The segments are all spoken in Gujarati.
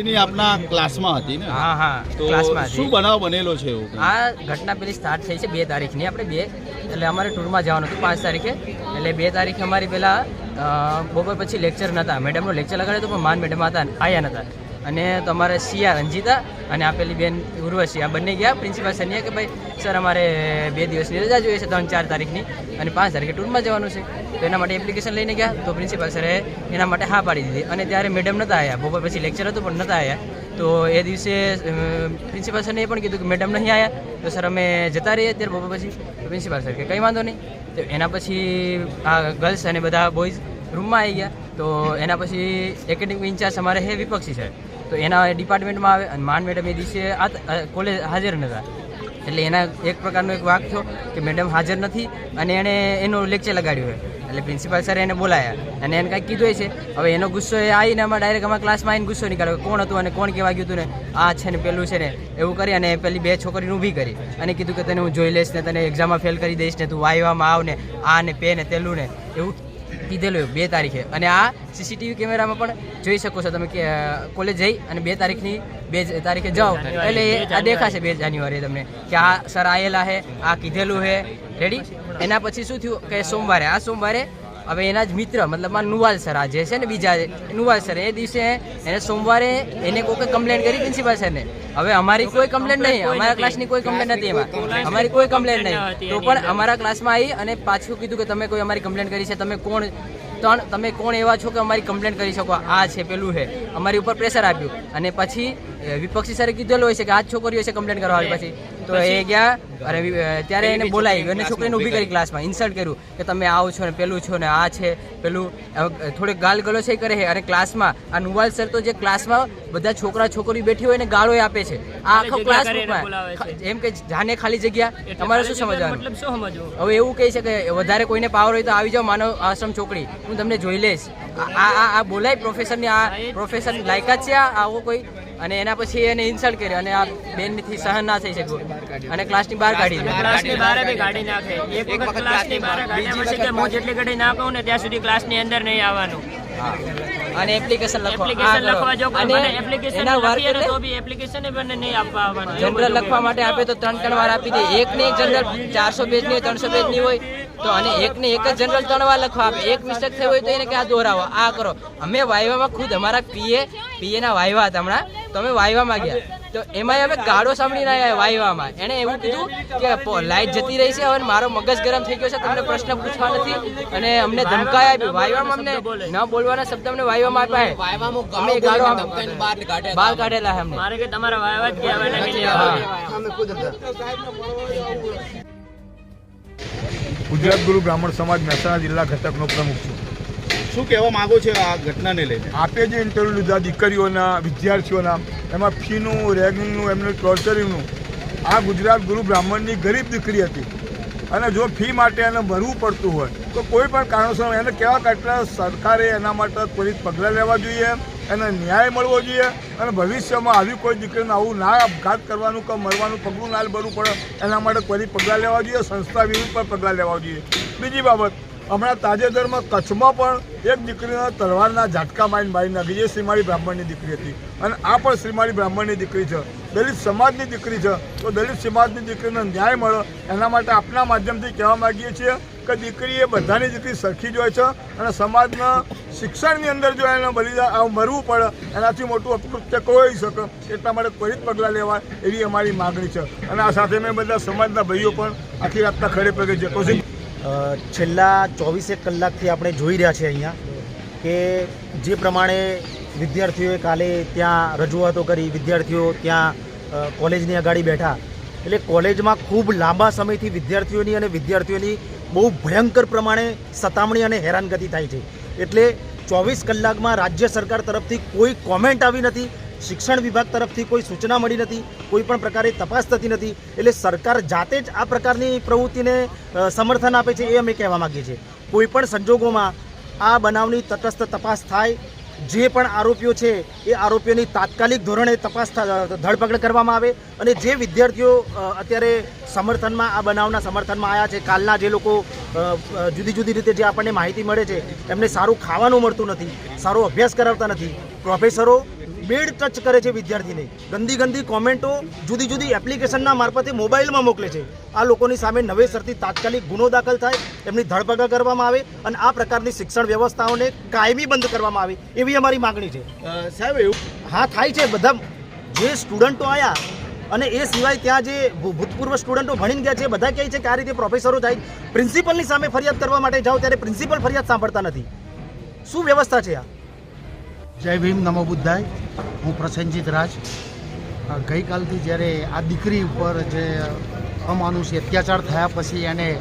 એની આપના ક્લાસમાં હતી ને? હા હા. ક્લાસમાં શું બનાવ બનેલો છે એવું? આ ઘટના પેલી સ્ટાર્ટ થઈ છે બે તારીખની આપણે બે. એટલે અમારે ટૂરમાં જવાનું હતું પાંચ તારીખે. એટલે બે તારીખે અમારી પેલા બપોર પછી લેક્ચર નહોતા મેડમનો લેક્ચર લગાડ્યો હતો પણ માન મેડમ હતા આવ્યા નહોતા અને તમારે સિયા રંજીતા અને આપેલી બેન ઉર્વશી. આ બંને ગયા. પ્રિન્સિપાલ સરને કે ભાઈ સર અમારે બે દિવસની રજા જોઈએ છે, ત્રણ, ચાર તારીખની અને પાંચ તારીખે ટૂરમાં જવાનું છે. તો એના માટે એપ્લિકેશન લઈને ગયા. તો પ્રિન્સિપાલ સરે એના માટે હા પાડી દીધી. અને ત્યારે મેડમ નહોતા આવ્યા બપોર પછી લેક્ચર હતું, પણ નહોતા આવ્યા તો એ દિવસે પ્રિન્સિપાલ સરને એ પણ કીધું કે મેડમ નહીં આવ્યા તો સર અમે જતા રહીએ ત્યારે બપોર પછી. પ્રિન્સિપાલ સર કે, કંઈ વાંધો નહીં. તો એના પછી આ ગર્લ્સ અને બધા બોયઝ રૂમમાં આવી ગયા. તો એના પછી એકેડેમિક ઇન્ચાર્જ અમારે હે વિપક્ષી છે તો એના ડિપાર્ટમેન્ટમાં આવે અને માન મેડમ એ દિવસે આ કોલેજ હાજર નહોતા એટલે એના એક પ્રકારનો એક વાક થયો કે મેડમ હાજર નથી અને એણે એનો લેક્ચર લગાડ્યું હોય. એટલે પ્રિન્સિપાલ સરે એને બોલાયા અને એને કાંઈક કીધું છે હવે એનો ગુસ્સો એ આવીને અમારે ડાયરેક્ટ અમારા ક્લાસમાં આવીને ગુસ્સો નીકળ્યો કોણ હતું અને કોણ કહેવા ગયું હતું ને? આ છે ને પેલું છે ને એવું કરી અને પેલી બે છોકરીને ઊભી કરી અને કીધું કે તને હું જોઈ લઈશ ને તને એક્ઝામમાં ફેલ કરી દઈશ ને તું વાયવામાં આવ ને આ ને, પે ને, તેલું ને એવું કીધેલું બે તારીખે. અને આ સીસીટીવી કેમેરામાં પણ જોઈ શકો છો તમે કે કોલેજ જઈ અને બે તારીખની બે તારીખે જાઓ. એટલે આ દેખાશે બે જાન્યુઆરી તમને કે આ સર આયેલા છે આ કીધેલું છે રેડી એના પછી શું થયું કે સોમવારે આ સોમવારે હવે એના જ મિત્ર મતલબ નુવાલ સર આ જે છે ને બીજા નુવાલ સર એ દિવસે એને સોમવારે એને કોઈ કમ્પ્લેન કરી પ્રિન્સિપાલ સરને હવે અમારી કોઈ કમ્પ્લેન નહીં અમારા ક્લાસની કોઈ કમ્પ્લેન નથી એમાં. અમારી કોઈ કમ્પ્લેન નહીં. તો પણ અમારા ક્લાસમાં આવી અને પાછું કીધું કે તમે કોઈ અમારી કમ્પ્લેન કરી છે તમે કોણ ત્રણ તમે કોણ એવા છો કે અમારી કમ્પ્લેન કરી શકો? આ છે પેલું છે. અમારી ઉપર પ્રેશર આપ્યું. અને પછી વિપક્ષી સરે કીધેલું હોય છે કે આ છોકરીઓ છે કમ્પ્લેન કરવા આવી પછી. તો એ ગયા અને ત્યારે એને બોલાવી અને છોકરીને ઊભી કરી ક્લાસમાં ઇન્સલ્ટ કર્યું કે તમે આવો છો ને પેલું છો ને આ છે પેલું થોડીક ગાલ ગલો છે કરે છે. અને ક્લાસમાં આ નુવાલ સર તો જે ક્લાસમાં બધા છોકરા છોકરી બેઠી હોય ને ગાળો આપે છે. આ આખો ક્લાસ એમ કે જાને ખાલી જગ્યા તમારે શું સમજવાનું? મતલબ શું સમજવું? હવે એવું કહે છે કે વધારે કોઈને પાવર હોય તો આવી જાઓ માનવ આશ્રમ છોકરી હું તમને જોઈ લઈશ. આ આ આ- આ બોલાય પ્રોફેસરની આ પ્રોફેસર લાયકાત છે આ આવો કોઈ અને એના પછી એને ઇન્સલ્ટ કર્યો અને આ બેનથી સહન ના થઈ શક્યું. અને ક્લાસની બહાર કાઢી ક્લાસની બહાર બી કાઢી નાખે. એક વખત ક્લાસની બહાર કાઢ્યા પછી કે હું જેટલી ઘડી ના કહું ને ત્યાં સુધી ક્લાસની અંદર નહીં આવવાનું. અને એપ્લિકેશન લખો એપ્લિકેશન લખવા જો અને એપ્લિકેશન વાર એટલે? તો બી એપ્લિકેશન પણ નહીં આપવા આવવાનું. જનરલ લખવા માટે આપે તો ત્રણ ત્રણ વાર આપી દે. એક ને એક જનરલ ચારસો પેજની ત્રણસો પેજની હોય. તો અને એક ને એક જ જનરલ ત્રણ વાર લખવા આપે. એક મિસ્ટેક થઈ હોય તો એને કે આ દોરાવો આ કરો. અમે વાયવામાં ખુદ અમારા પીએ પીએ ના વાયવા હતા હમણાં. તો અમે વાયવામાં ગયા. તો એમાં અમે ગાળો સાંભળીને આવ્યા વાયવામાં. એને એવું કીધું કે લાઈટ જતી રહી છે હવે મારો મગજ ગરમ થઈ ગયો છે તમને પ્રશ્ન પૂછવા નથી. અને અમને ધમકાઈ આપી. વાયવામાં અમને ન બોલવાના શબ્દ અમને વાયવામાં આપ્યા. અમે ગાળો બહાર કાઢેલા અમને. મારે કે તમારા વાયવા જ આવવાના. ગુજરાત ગુરુ બ્રાહ્મણ સમાજ મહેસાણા જિલ્લા ઘટકનો પ્રમુખ છું. શું કહેવા માંગો છો આ ઘટનાને લઈને? આપે જે ઇન્ટરવ્યૂ લીધા દીકરીઓના, વિદ્યાર્થીઓના, એમાં ફીનું રેગિંગનું એમનું ટોર્ચરિંગનું આ ગુજરાત ગુરુ બ્રાહ્મણની ગરીબ દીકરી હતી. અને જો ફી માટે એને ભરવું પડતું હોય, તો કોઈ પણ કારણોસર એને કેવા કેટલા સરકારે એના માટે ત્વરિત પગલાં લેવા જોઈએ, એને ન્યાય મળવો જોઈએ, અને ભવિષ્યમાં આવી કોઈ દીકરીને આવું ના આપઘાત કરવાનું કે મરવાનું પગલું ના ભરવું પડે, એના માટે ત્વરિત પગલાં લેવા જોઈએ, સંસ્થા વિરુદ્ધ પણ પગલાં લેવા જોઈએ. બીજી બાબત હમણાં તાજેતરમાં કચ્છમાં પણ એક દીકરીના તલવારના ઝાટકા મારીને મારી નાખી જે શ્રીમાળી બ્રાહ્મણની દીકરી હતી. અને આ પણ શ્રીમાળી બ્રાહ્મણની દીકરી છે. દલિત સમાજની દીકરી છે. તો દલિત સમાજની દીકરીને ન્યાય મળે એના માટે આપના માધ્યમથી કહેવા માગીએ છીએ કે દીકરી એ બધાની દીકરી સરખી જ હોય છે અને સમાજના શિક્ષણની અંદર જો એને બલિદાન મરવું પડે, એનાથી મોટું અપકૃત્ય કોઈ શકે. એટલા માટે ત્વરિત પગલાં લેવા એવી અમારી માગણી છે. અને આ સાથે મેં બધા સમાજના ભાઈઓ પણ આખી રાતના ખડે પગે છે કૌશિક છેલ્લા ચોવીસેક કલાકથી આપણે જોઈ રહ્યા છીએ અહીંયા કે જે પ્રમાણે વિદ્યાર્થીઓએ કાલે ત્યાં રજૂઆતો કરી, વિદ્યાર્થીઓ ત્યાં કોલેજની અગાડી બેઠા. એટલે કોલેજમાં ખૂબ લાંબા સમયથી વિદ્યાર્થીઓની અને વિદ્યાર્થીઓની બહુ ભયંકર પ્રમાણે સતામણી અને હેરાનગતિ થાય છે. એટલે ચોવીસ કલાકમાં રાજ્ય સરકાર તરફથી કોઈ કોમેન્ટ આવી નથી. શિક્ષણ વિભાગ તરફથી કોઈ સૂચના મળી નથી, કોઈ પણ પ્રકારે તપાસ થતી નથી. એટલે સરકાર જાતે જ આ પ્રકારની પ્રવૃત્તિને સમર્થન આપે છે એ અમે કહેવા માગીએ છીએ. કોઈ પણ સંજોગોમાં આ બનાવની તટસ્થ તપાસ થાય, જે પણ આરોપીઓ છે, એ આરોપીઓની તાત્કાલિક ધોરણે તપાસ ધરપકડ કરવામાં આવે અને જે વિદ્યાર્થીઓ અત્યારે સમર્થનમાં, આ બનાવના સમર્થનમાં આવ્યા છે, કાલના જે લોકો જુદી જુદી રીતે જે આપણને માહિતી મળે છે, એમને સારું ખાવાનું મળતું નથી, સારો અભ્યાસ કરાવતા નથી. પ્રોફેસરો બેડ ટચ કરે છે વિદ્યાર્થીને. ગંદી ગંદી કોમેન્ટો જુદી જુદી એપ્લિકેશનના મારફતે મોબાઈલમાં મોકલે છે. આ લોકોની સામે નવેસરથી તાત્કાલિક ગુનો દાખલ થાય એમની ધરપકડ કરવામાં આવે અને આ પ્રકારની શિક્ષણ વ્યવસ્થાઓને કાયમી બંધ કરવામાં આવે એવી અમારી માગણી છે. સાહેબ એવું હા થાય છે બધા. જે સ્ટુડન્ટો આવ્યા અને એ સિવાય ત્યાં જે ભૂતપૂર્વ સ્ટુડન્ટો ભણીને ગયા છે બધા કહે છે કે આ રીતે પ્રોફેસરો જાય પ્રિન્સિપલની સામે ફરિયાદ કરવા માટે જાઓ ત્યારે પ્રિન્સિપલ ફરિયાદ સાંભળતા નથી. શું વ્યવસ્થા છે આ? જય ભીમ, નમો બુદ્ધાય. હું પ્રસેનજીત રાજ. ગઈકાલથી જ્યારે આ દીકરી ઉપર જે અમાનુષી અત્યાચાર થયા પછી એને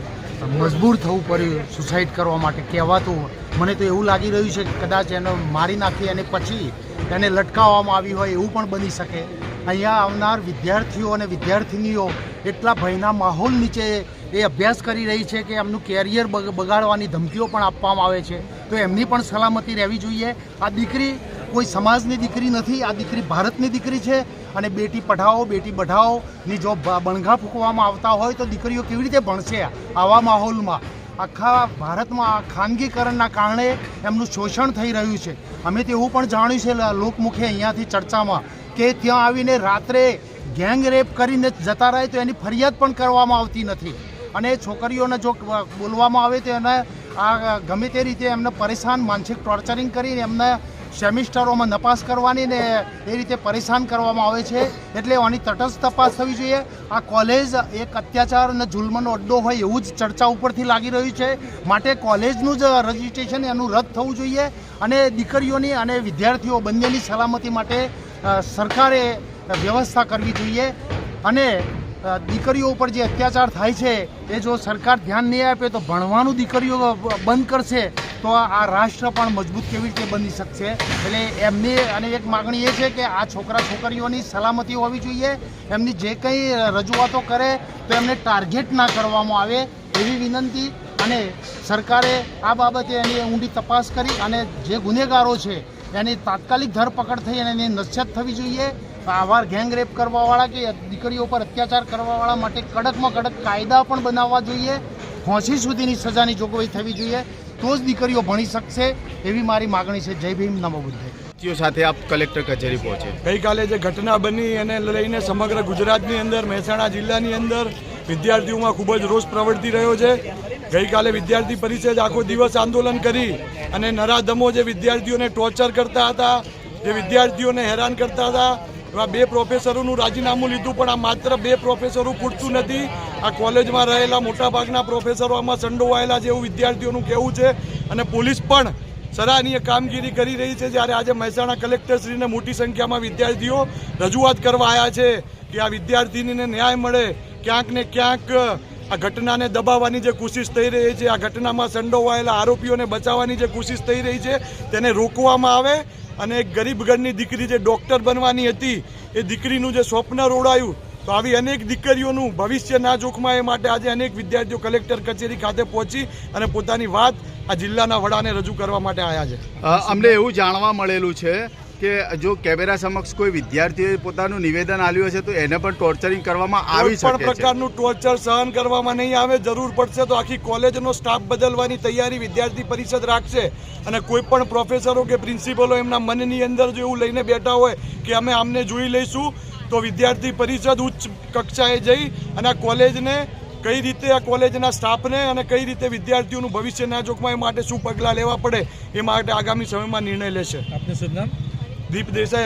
મજબૂર થવું પડ્યું સુસાઇડ કરવા માટે કહેવાતું, મને તો એવું લાગી રહ્યું છે કે કદાચ એને મારી નાખી અને પછી એને લટકાવવામાં આવી હોય એવું પણ બની શકે. અહીંયા આવનાર વિદ્યાર્થીઓ અને વિદ્યાર્થિનીઓ એટલા ભયના માહોલ નીચે એ અભ્યાસ કરી રહી છે કે એમનું કેરિયર બગ- બગાડવાની ધમકીઓ પણ આપવામાં આવે છે. તો એમની પણ સલામતી રહેવી જોઈએ. આ દીકરી કોઈ સમાજની દીકરી નથી, આ દીકરી ભારતની દીકરી છે અને બેટી પઢાઓ, બેટી બઢાઓની જો બણઘા ફૂંકવામાં આવતા હોય તો દીકરીઓ કેવી રીતે ભણશે આવા માહોલમાં? આખા ભારતમાં ખાનગીકરણના કારણે એમનું શોષણ થઈ રહ્યું છે. અમે તેવું પણ જાણ્યું છે લોકમુખે અહીંયાથી ચર્ચામાં કે ત્યાં આવીને રાત્રે ગેંગ રેપ કરીને જતા રહે તો એની ફરિયાદ પણ કરવામાં આવતી નથી. અને છોકરીઓને જો બોલવામાં આવે તો એને આ, ગમે તે રીતે એમને પરેશાન, માનસિક ટોર્ચરિંગ કરીને એમને સેમિસ્ટરોમાં નપાસ કરવાની ને એ રીતે પરેશાન કરવામાં આવે છે. એટલે આની તટસ્થ તપાસ થવી જોઈએ. આ કોલેજ એક અત્યાચાર અને જુલ્મનો અડ્ડો હોય એવું જ ચર્ચા ઉપરથી લાગી રહ્યું છે. માટે કોલેજનું જ રજિસ્ટ્રેશન એનું રદ થવું જોઈએ અને દીકરીઓની અને વિદ્યાર્થીઓ બંનેની સલામતી માટે સરકારે વ્યવસ્થા કરવી જોઈએ. અને દીકરીઓ ઉપર જે અત્યાચાર થાય છે, એ જો સરકાર ધ્યાન નહીં આપે તો ભણવાનું દીકરીઓ બંધ કરશે, તો આ રાષ્ટ્ર પણ મજબૂત કેવી રીતે બની શકશે? એટલે એમની અને એક માગણી એ છે કે આ છોકરા છોકરીઓની સલામતી હોવી જોઈએ, એમની જે કંઈ રજૂઆતો કરે તો એમને ટાર્ગેટ ના કરવામાં આવે એવી વિનંતી અને સરકારે આ બાબતે એની ઊંડી તપાસ કરી અને જે ગુનેગારો છે, એની તાત્કાલિક ધરપકડ થઈ અને એની નસ્યત થવી જોઈએ. આવા ગેંગ રેપ કરવાવાળા કે દીકરીઓ પર અત્યાચાર કરવાવાળા માટે કડકમાં કડક કાયદા પણ બનાવવા જોઈએ. ફાંસી સુધીની સજાની જોગવાઈ થવી જોઈએ. તો જ દીકરીઓ ભણી શકશે એવી મારી માગણી છે. જય ભીમ નમો બુદ્ધે. વિદ્યાર્થીઓ સાથે આપ કલેક્ટર કચેરી પહોંચે. ગઈકાલે જે ઘટના બની એને લઈને સમગ્ર ગુજરાતની અંદર મહેસાણા જિલ્લાની અંદર વિદ્યાર્થીઓમાં ખૂબ જ રોષ પ્રવર્તી રહ્યો છે. ગઈકાલે વિદ્યાર્થી પરિષદ આખો દિવસ આંદોલન કરી અને નરાધમો જે વિદ્યાર્થીઓને ટોર્ચર કરતા હતા જે વિદ્યાર્થીઓને હેરાન કરતા હતા એવા બે પ્રોફેસરોનું રાજીનામું લીધું, પણ આ માત્ર બે પ્રોફેસરો પૂરતું નથી. આ કોલેજમાં રહેલા મોટાભાગના પ્રોફેસરો આમાં સંડોવાયેલા છે એવું વિદ્યાર્થીઓનું કહેવું છે. અને પોલીસ પણ સરાહનીય કામગીરી કરી રહી છે જ્યારે આજે મહેસાણા કલેક્ટરશ્રીને મોટી સંખ્યામાં વિદ્યાર્થીઓ રજૂઆત કરવા આવ્યા છે કે આ વિદ્યાર્થીનીને ન્યાય મળે. ક્યાંક ને ક્યાંક આ ઘટનાને દબાવવાની જે કોશિશ થઈ રહી છે, આ ઘટનામાં સંડોવાયેલા આરોપીઓને બચાવવાની જે કોશિશ થઈ રહી છે, તેને રોકવામાં આવે અને એક ગરીબ ઘરની દીકરી જે ડૉક્ટર બનવાની હતી, એ દીકરીનું જે સ્વપ્ન રોડાયું, તો આવી અનેક દીકરીઓનું ભવિષ્ય ના જોખમાય એ માટે આજે અનેક વિદ્યાર્થીઓ કલેક્ટર કચેરી ખાતે પહોંચી અને પોતાની વાત આ જિલ્લાના વડાને રજૂ કરવા માટે આવ્યા છે. અમને એવું જાણવા મળેલું છે કે જો કેમેરા સમક્ષ કોઈ વિદ્યાર્થીએ પોતાનું નિવેદન આપ્યું હશે તો એને પણ ટોર્ચરિંગ કરવામાં આવી પણ શકે છે. પ્રકારનું ટોર્ચર સહન કરવામાં નહીં આવે જરૂર પડશે તો આખી કોલેજનો સ્ટાફ બદલવાની તૈયારી વિદ્યાર્થી પરિષદ રાખશે. અને કોઈ પણ પ્રોફેસરો કે પ્રિન્સિપલો એમના મનની અંદર જો એવું લઈને બેઠા હોય કે અમે આમને જોઈ લઈશું તો વિદ્યાર્થી પરિષદ ઉચ્ચ કક્ષાએ જઈ અને આ કોલેજને કઈ રીતે આ કોલેજના સ્ટાફને અને કઈ રીતે વિદ્યાર્થીઓનું ભવિષ્યના જોખમાં એ માટે શું પગલાં લેવા પડે એ માટે આગામી સમયમાં નિર્ણય લેશે. దీప్ దేశాయ్